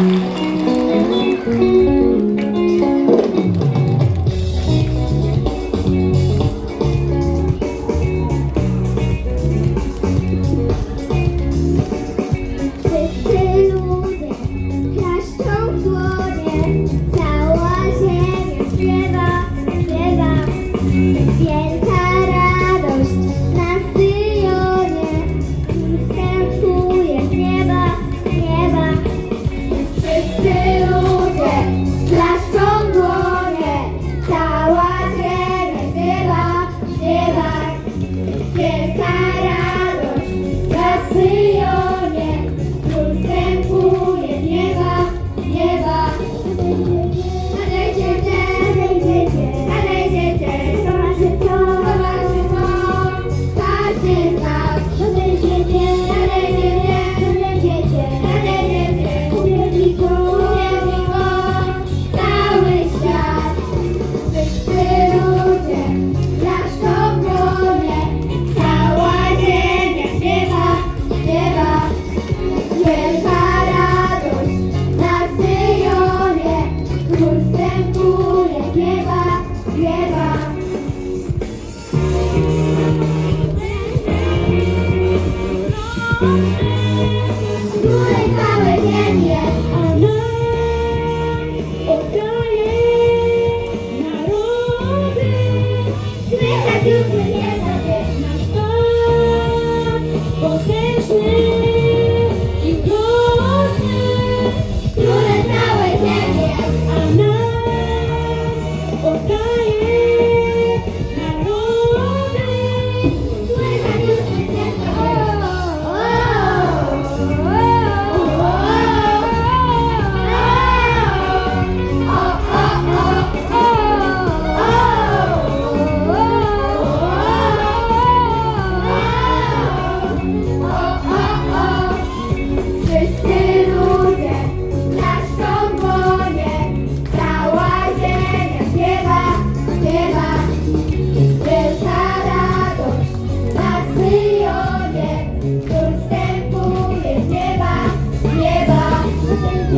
Mm-hmm. śpiewa, śpiewa. Góry całe ziemię, a nam oddaje narody.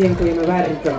Dziękujemy então.